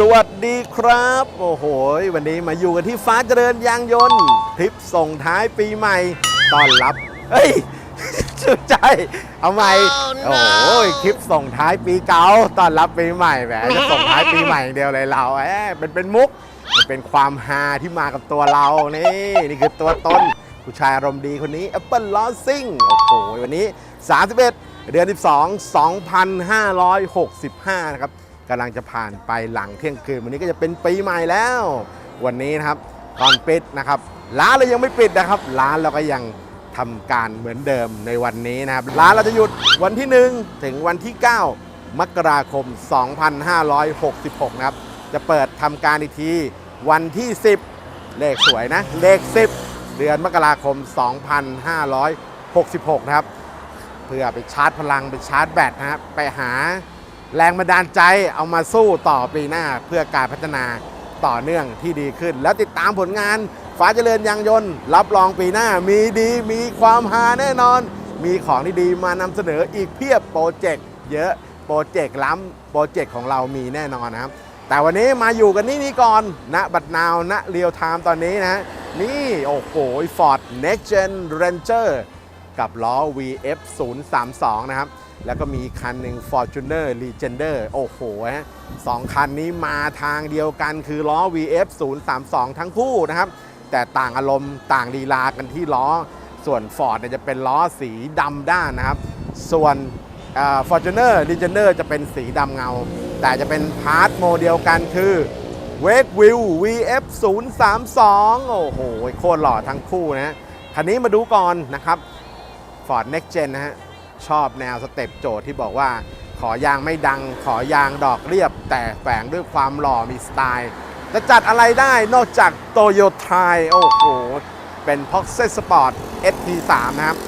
สวัสดีครับ โอ้โห วันนี้มาอยู่กันที่ฟ้าเจริญยางยนต์ทริปส่งท้ายปีใหม่ ต้อนรับ เฮ้ย ใจเอาใหม่ โอ้โหคลิปส่งท้ายปีเก่าต้อนรับปีใหม่แหมจะส่งท้ายปีใหม่อย่างเดียวเลยเราแหมเป็นเป็นมุกมันเป็นความฮาที่มากับตัวเรานี่นี่คือตัวตนผู้ชายอารมณ์ดีคนนี้ Apple l o s s i n g โอ้โหวันนี้ 31 เดือน 12 2565 นะครับกำลังจะผ่านไปหลังเที่ยงคืน วันนี้ก็จะเป็นปีใหม่แล้ว วันนี้นะครับก่อนปิดนะครับ ร้านเรายังไม่ปิดนะครับ ร้านเราก็ยัง ทำการเหมือนเดิมในวันนี้นะครับ ร้านเราจะหยุดวันที่ 1 ถึงวันที่ 9 มกราคม 2566 นะครับ จะเปิดทำการอีกทีวันที่ 10 เลขสวยนะ เลข 10 เดือนมกราคม 2566 นะครับ เพื่อไปชาร์จพลัง ไปชาร์จแบตนะครับ ไปหาแรงบันดาลใจเอามาสู้ต่อปีหน้าเพื่อการพัฒนาต่อเนื่องที่ดีขึ้น แล้วติดตามผลงาน ฟ้าเจริญยางยนต์ รับรองปีหน้ามีดีมีความฮาแน่นอน มีของที่ดีมานำเสนออีกเพียบโปรเจกต์เยอะโปรเจกต์ล้ำโปรเจกต์ของเรามีแน่นอนนะครับ แต่วันนี้มาอยู่กันนี่นี่ก่อนณบัดนาวณเรียวไทม์ตอนนี้นะ นี่โอ้โห Ford Next Gen Ranger กับล้อ VF 0 3 2 นะครับ แล้วก็มีคันหนึ่ง Fortuner Legender โอ้โหฮะสองคันนี้มาทางเดียวกันคือล้อ VF 0 3 2 ทั้งคู่นะครับ แต่ต่างอารมณ์ต่างลีลากันที่ล้อ ส่วน Ford เนี่ยจะเป็นล้อสีดำด้านนะครับ ส่วนเอ่อ Fortuner Legender จะเป็นสีดำเงา แต่จะเป็นพาร์ทโมเดียวกันคือ Wake View VF 0 3 2 โอ้โห โคตรหล่อทั้งคู่นะคันนี้มาดูก่อนนะครับ Ford Next Gen นะฮะ ชอบแนวสเต็ปโจทย์ที่บอกว่า ขอยางไม่ดัง ขอยางดอกเรียบ แต่แฝงด้วยความหล่อมีสไตล์ จะจัดอะไรได้นอกจากโตโยต้าโอ้โห เป็น p o x e Sport ST3 นะครับ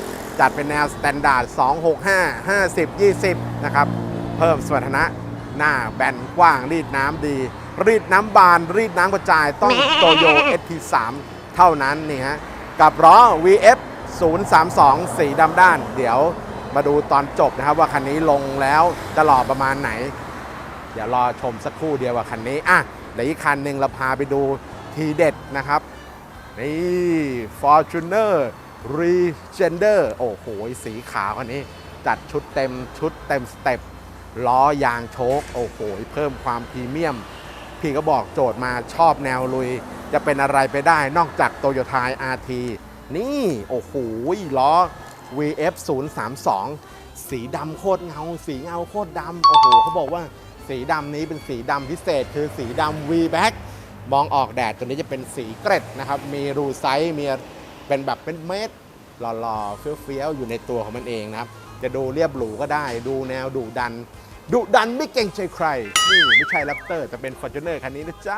จัดเป็นแนวสแตนดาร์ด265 50 20 นะครับ เพิ่มสมรรถนะหน้าแบนกว้างรีดน้ำดี รีดน้ำบาน รีดน้ำกระจายต้องโตโย ST3 เท่านั้นนี่ฮะกับล้อ VF 032 สีดำด้าน เดี๋ยวมาดูตอนจบนะครับว่าคันนี้ลงแล้วจะหล่อประมาณไหน ดี๋ยวรอชมสักครู่เดียวว่าคันนี้อะเดี๋ยวอีกคันหนึ่งเราพาไปดูทีเด็ดนะครับ นี่ Fortuner Regender โอ้โห สีขาวคันนี้ จัดชุดเต็มชุดเต็มสเต็ปล้อยางโชคโอ้โห เพิ่มความพรีเมียม พี่ก็บอกโจทย์มาชอบแนวลุย จะเป็นอะไรไปได้นอกจากโตโยต้า RT นี่ โอ้โห ล้อ VF 032 สีดำโคตรเงา สีเงาโคตรดำ โอ้โห เขาบอกว่า สีดำนี้เป็นสีดำพิเศษ คือสีดำ V-Back มองออกแดดตัวนี้จะเป็นสีเกร็ดนะครับ มีรูไซส์มีเป็นแบบเป็นเม็ดหล่อๆ เฟี้ยวๆ อยู่ในตัวของมันเองนะครับ จะดูเรียบหรูก็ได้ ดูแนวดุดัน ดุดันไม่เก่งใจใคร นี่ไม่ใช่แรปเตอร์แต่เป็น Fortuner คันนี้นะจ๊ะ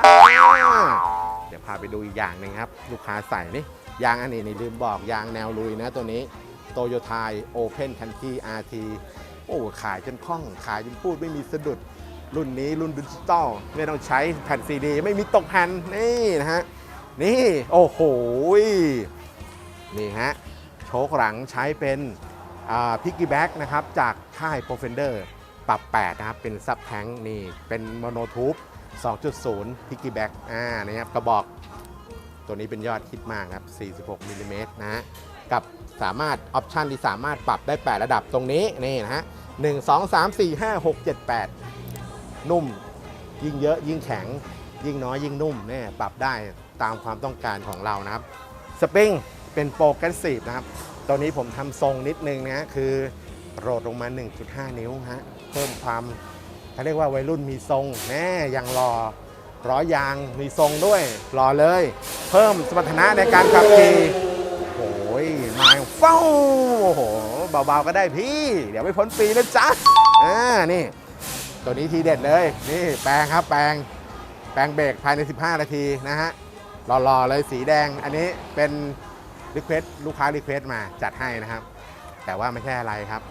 เดี๋ยวพาไปดูอีกอย่างหนึ่งครับ ลูกค้าใส่นี่ ยางอันนี้นี่ลืมบอกยางแนวลุยนะตัวนี้โตโยต้าโอเพนคันที่ RT โอ้ขายจนคล่องขายจนพูดไม่มีสะดุด รุ่นนี้รุ่นดิจิตอลไม่ต้องใช้แผ่นซีดีไม่มีตกแผ่นนี่นะฮะนี่โอ้โหนี่ฮะโชคหลังใช้เป็นพิกกี้แบ็กนะครับจากค่าย p r o f e n d e r ปรับ 8 นะครับ เป็นซับแทงนี่เป็นโมโนทูบ2.0พิกกี้แบ็กอ่านะครับกระบอกตัวนี้เป็นยอดฮิตมากครับ 46มิลลิเมตรนะฮะกับสามารถออปชันที่สามารถปรับได้ 8 ระดับตรงนี้นี่นะฮะ1 2 3 4 5 6 7 8 นุ่ม ยิ่งเยอะยิ่งแข็ง ยิ่งน้อยยิ่งนุ่มเนี่ยปรับได้ตามความต้องการของเรานะครับสปริงเป็นโปรแกรสซีฟนะครับตัวนี้ผมทำทรงนิดนึงนะคือโรดลงมา 1.5 นิ้วฮะเพิ่มความเขาเรียกว่าวัยรุ่นมีทรงแน่ยังรอร้อยยางมีทรงด้วยรอเลย เพิ่มสมรรถนะในการขับขี่โอ้ยมาเฝ้าโอ้โหเบาๆก็ได้พี่ เดี๋ยวไม่พ้นปีนะจ๊ะอ่านี่ ตัวนี้ทีเด็ดเลย นี่แปลงครับแปลงแปลงเบรกภายใน 15 นาทีนะฮะหล่อๆเลยสีแดงอันนี้เป็นรีเควสลูกค้ารีเควสมาจัดให้นะครับ แต่ว่าไม่ใช่อะไรครับ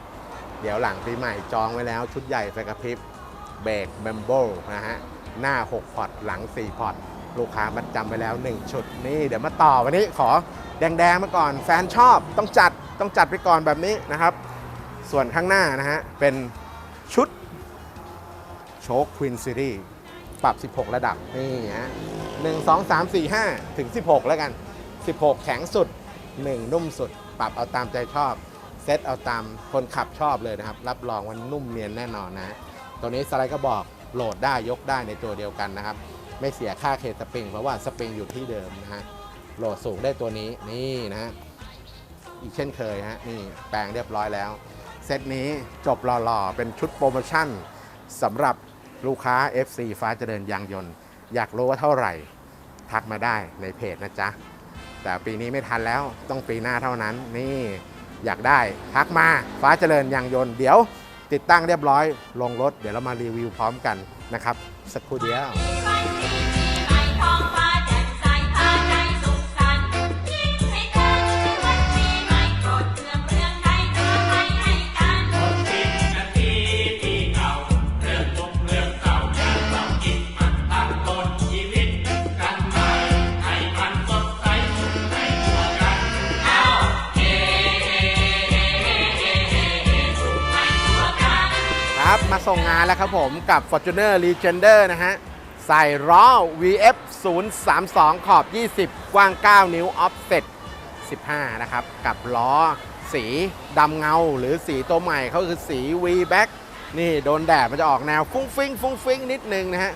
เดี๋ยวหลังปีใหม่จองไว้แล้วชุดใหญ่ไฟกระพริบเบรกแบมโบนะฮะหน้า 6 พอร์ตหลัง 4 พอร์ตลูกค้ามัดจำไปแล้ว 1 ชุดนี่เดี๋ยวมาต่อวันนี้ขอแดงๆมาก่อนแฟนชอบต้องจัดต้องจัดไปก่อนแบบนี้นะครับ ส่วนข้างหน้านะฮะเป็นชุด ชคควินซีรีส์ปรับ 16 ระดับ นี่ฮะ1 2 3 4 5ถึง 16 แล้วกัน 16 แข็งสุด 1 นุ่มสุด ปรับเอาตามใจชอบ เซตเอาตามคนขับชอบเลยนะครับ รับรองว่านุ่มเนียนแน่นอนนะ ตัวนี้สไลด์ก็บอกโหลดได้ยกได้ในตัวเดียวกันนะครับ ไม่เสียค่าเคสปริงเพราะว่าสปริงอยู่ที่เดิมนะฮะโหลดสูงได้ตัวนี้นี่นะฮะอีกเช่นเคยฮะนี่แปลงเรียบร้อยแล้ว เซตนี้จบหล่อๆ เป็นชุดโปรโมชั่นสำหรับ ลูกค้า FC ฟ้าเจริญยางยนต์ อยากรู้ว่าเท่าไหร่ ทักมาได้ในเพจนะจ๊ะ แต่ปีนี้ไม่ทันแล้วต้องปีหน้าเท่านั้น นี่อยากได้ทักมาฟ้าเจริญยางยนต์ เดี๋ยวติดตั้งเรียบร้อย ลงรถ เดี๋ยวเรามารีวิวพร้อมกันนะครับ สักครู่เดียว มาส่งงานแล้วครับผมกับ Fortuner Legender นะฮะ ใส่ล้อ VF 0 3 2 ขอบ 20 กว้าง 9 นิ้ว offset 15 นะครับ กับล้อสีดำเงาหรือสีตัวใหม่เขาคือสี V back นี่โดนแดดมันจะออกแนวฟุ้งฟิ้งฟุ้งฟิ้งนิดนึงนะฮะ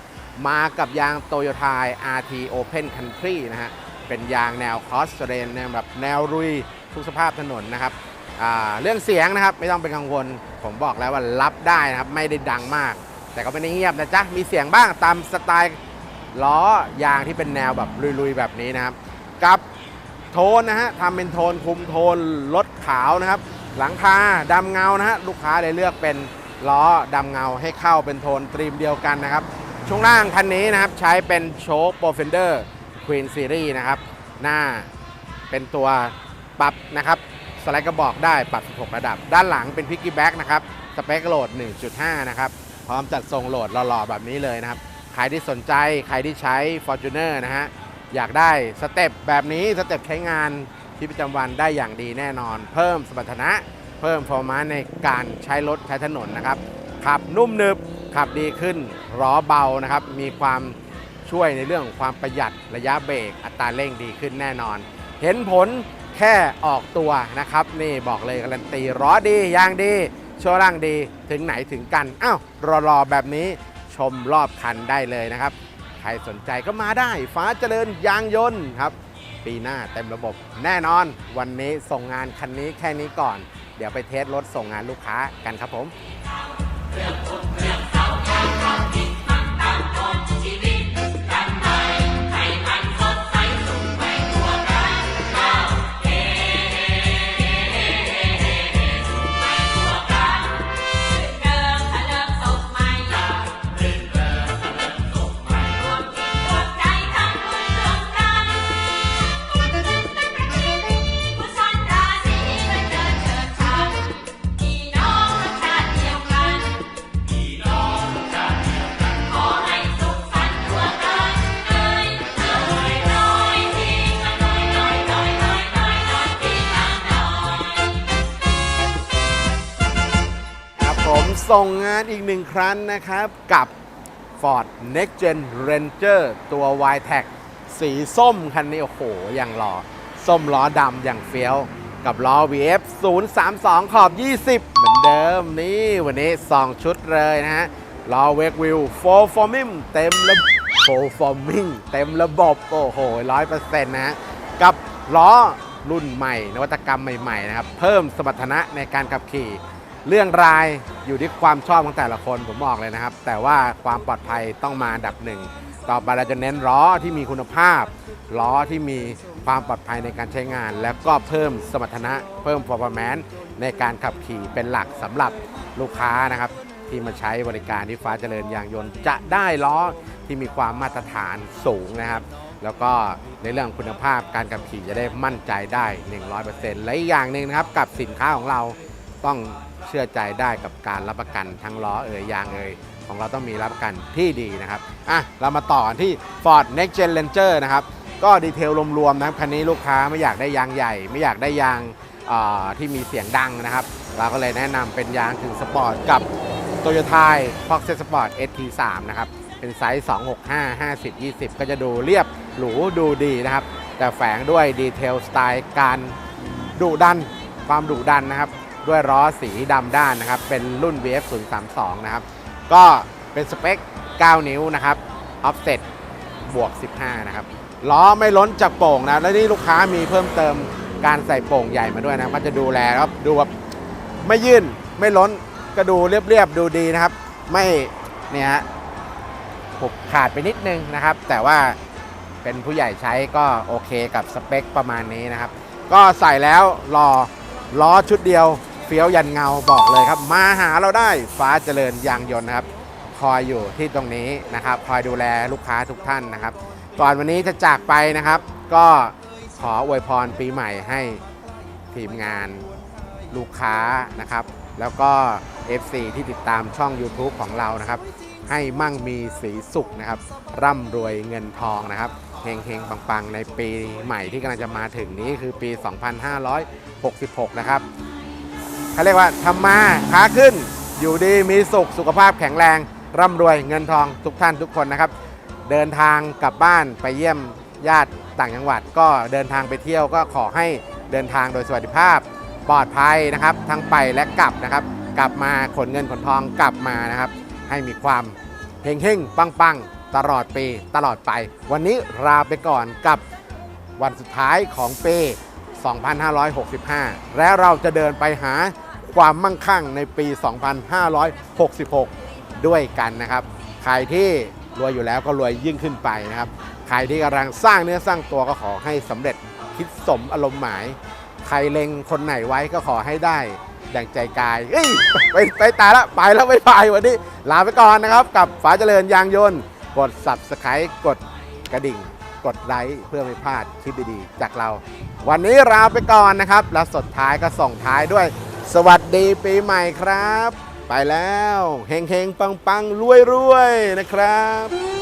มากับยาง Toyota RT Open Country นะฮะ เป็นยางแนว cross terrain แนวแบบแนวรุยทุกสภาพถนนนะครับเรื่องเสียงนะครับไม่ต้องเป็นกังวล ผมบอกแล้วว่ารับได้นะครับ ไม่ได้ดังมาก แต่ก็ไม่ได้เงียบนะจ๊ะ มีเสียงบ้างตามสไตล์ล้อยางที่เป็นแนวแบบลุยๆแบบนี้นะครับกับโทนนะฮะทำเป็นโทนคุมโทนรถขาวนะครับ หลังคาดำเงานะฮะลูกค้าเลยเลือกเป็นล้อดำเงาให้เข้าเป็นโทนตรีมเดียวกันนะครับ ช่วงล่างคันนี้นะครับใช้เป็นโชคโปรเฟนเดอร์ควีนซีรีส์นะครับ หน้าเป็นตัวปรับนะครับ สไลด์กระบอกได้ปรับ 16 ระดับ ด้านหลังเป็นพิกกี้แบ็กนะครับ สเปคโหลด 1.5 นะครับ พร้อมจัดทรงโหลดหล่อๆ แบบนี้เลยนะครับ ใครที่สนใจ ใครที่ใช้ Fortuner นะฮะ อยากได้สเต็ปแบบนี้ สเต็ปใช้งานที่ประจำวันได้อย่างดีแน่นอน เพิ่มสมรรถนะ เพิ่มฟอร์มาในการใช้รถใช้ถนนนะครับ ขับนุ่มนึบ ขับดีขึ้น ล้อเบานะครับ มีความช่วยในเรื่องของความประหยัดระยะเบรกอัตราเร่งดีขึ้นแน่นอน เห็นผล แค่ออกตัวนะครับ นี่บอกเลยการันตีล้อดียางดีโชว์ร่างดีถึงไหนถึงกันอ้าวรอๆแบบนี้ชมรอบคันได้เลยนะครับ ใครสนใจก็มาได้ ฟ้าเจริญยางยนต์ครับ ปีหน้าเต็มระบบแน่นอน วันนี้ส่งงานคันนี้แค่นี้ก่อน เดี๋ยวไปเทสรถส่งงานลูกค้ากันครับผม ส่งงานอีกหนึ่งครั้งนะครับกับ Ford Next Gen Ranger ตัว y t e c สีส้มคันนี้ โอ้โห อย่างหล่อ ส้มล้อดำอย่างเฟี้ยว กับล้อ VF 032 ขอบ 20 เหมือนเดิมนี่ วันนี้ 2 ชุดเลยนะฮะล้อเวกวิว full forming เต็มระ full forming เต็มระบบ โอ้โห100%นะฮะกับล้อรุ่นใหม่ นวัตกรรมใหม่ ๆ นะครับ เพิ่มสมรรถนะในการขับขี่ เรื่องรายอยู่ที่ความชอบของแต่ละคนผมบอกเลยนะครับ แต่ว่าความปลอดภัยต้องมาดับหนึ่งต่อไปเราจะเน้นล้อที่มีคุณภาพล้อที่มีความปลอดภัยในการใช้งาน แล้วก็เพิ่มสมรรถนะ เพิ่ม performance ในการขับขี่เป็นหลักสำหรับลูกค้านะครับ ที่มาใช้บริการที่ฟ้าเจริญยางยนต์ จะได้ล้อที่มีความมาตรฐานสูงนะครับ แล้วก็ในเรื่องคุณภาพการขับขี่จะได้มั่นใจได้ 100%และอีกอย่างหนึ่งนะครับกับสินค้าของเราต้อง เชื่อใจได้กับการรับประกันทั้งล้อเอ่ยยางเอ่ยของเราต้องมีรับประกันที่ดีนะครับอะเรามาต่อที่ Ford Next Gen Ranger นะครับก็ดีเทลรวมๆนะครับคันนี้ลูกค้าไม่อยากได้ยางใหญ่ ไม่อยากได้ยางอ่อที่มีเสียงดังนะครับ เราก็เลยแนะนำเป็นยางถึงสปอร์ตกับโตโยต้า Fox Sport ST3 นะครับเป็นไซส์ 265 50 20 ก็จะดูเรียบหรูดูดีนะครับ แต่แฝงด้วยดีเทลสไตล์การดุดัน ความดุดันนะครับ ด้วยล้อสีดำด้านนะครับ เป็นรุ่น VF 032นะครับ ก็เป็นสเปค 9 นิ้วนะครับ offset บวก 15 นะครับ ล้อไม่ล้นจากโป่งนะ และนี่ลูกค้ามีเพิ่มเติมการใส่โป่งใหญ่มาด้วยนะก็จะดูแลครับดูแบบไม่ยื่นไม่ล้นก็ดูเรียบๆดูดีนะครับ ไม่เนี่ยฮะผูกขาดไปนิดนึงนะครับ แต่ว่าเป็นผู้ใหญ่ใช้ก็โอเคกับสเปคประมาณนี้นะครับ ก็ใส่แล้วรอล้อชุดเดียว เฟี้ยวยันเงาบอกเลยครับ มาหาเราได้ฟ้าเจริญยางยนต์นะครับ คอยอยู่ที่ตรงนี้นะครับ คอยดูแลลูกค้าทุกท่านนะครับ ก่อนวันนี้จะจากไปนะครับ ก็ขออวยพรปีใหม่ให้ทีมงานลูกค้านะครับ แล้วก็ FC ที่ติดตามช่อง YouTube ของเรานะครับ ให้มั่งมีสีสุขนะครับ ร่ำรวยเงินทองนะครับเฮงเฮงๆปัง ๆ ในปีใหม่ที่กำลังจะมาถึงนี้คือปี 2566 นะครับ เขาเรียกว่าทำมาค้าขึ้น อยู่ดีมีสุขสุขภาพแข็งแรง ร่ำรวยเงินทองทุกท่านทุกคนนะครับ เดินทางกลับบ้านไปเยี่ยมญาติต่างจังหวัด ก็เดินทางไปเที่ยวก็ขอให้เดินทางโดยสวัสดิภาพปลอดภัยนะครับ ทั้งไปและกลับนะครับ กลับมาขนเงินขนทองกลับมานะครับ ให้มีความเฮงเฮงปังปังตลอดปีตลอดไป วันนี้ลาไปก่อนกับวันสุดท้ายของปี 2565 และเราจะเดินไปหา ความมั่งคั่งในปี 2566 ด้วยกันนะครับ ใครที่รวยอยู่แล้วก็รวยยิ่งขึ้นไปนะครับ ใครที่กำลังสร้างเนื้อสร้างตัวก็ขอให้สำเร็จคิดสมอารมณ์หมาย ใครเล็งคนไหนไว้ก็ขอให้ได้ดังใจกายเอ้ยไปไปตายแล้วไปแล้วไม่ไปวันนี้ ลาไปก่อนนะครับ กับฝาเจริญยางยนต์ กด subscribe กดกระดิ่ง กดไลค์เพื่อไม่พลาดคลิปดีๆ จากเรา วันนี้ลาไปก่อนนะครับ แล้วสุดท้ายก็ส่งท้ายด้วย สวัสดีปีใหม่ครับ ไปแล้วเฮงๆปังๆรวยๆนะครับ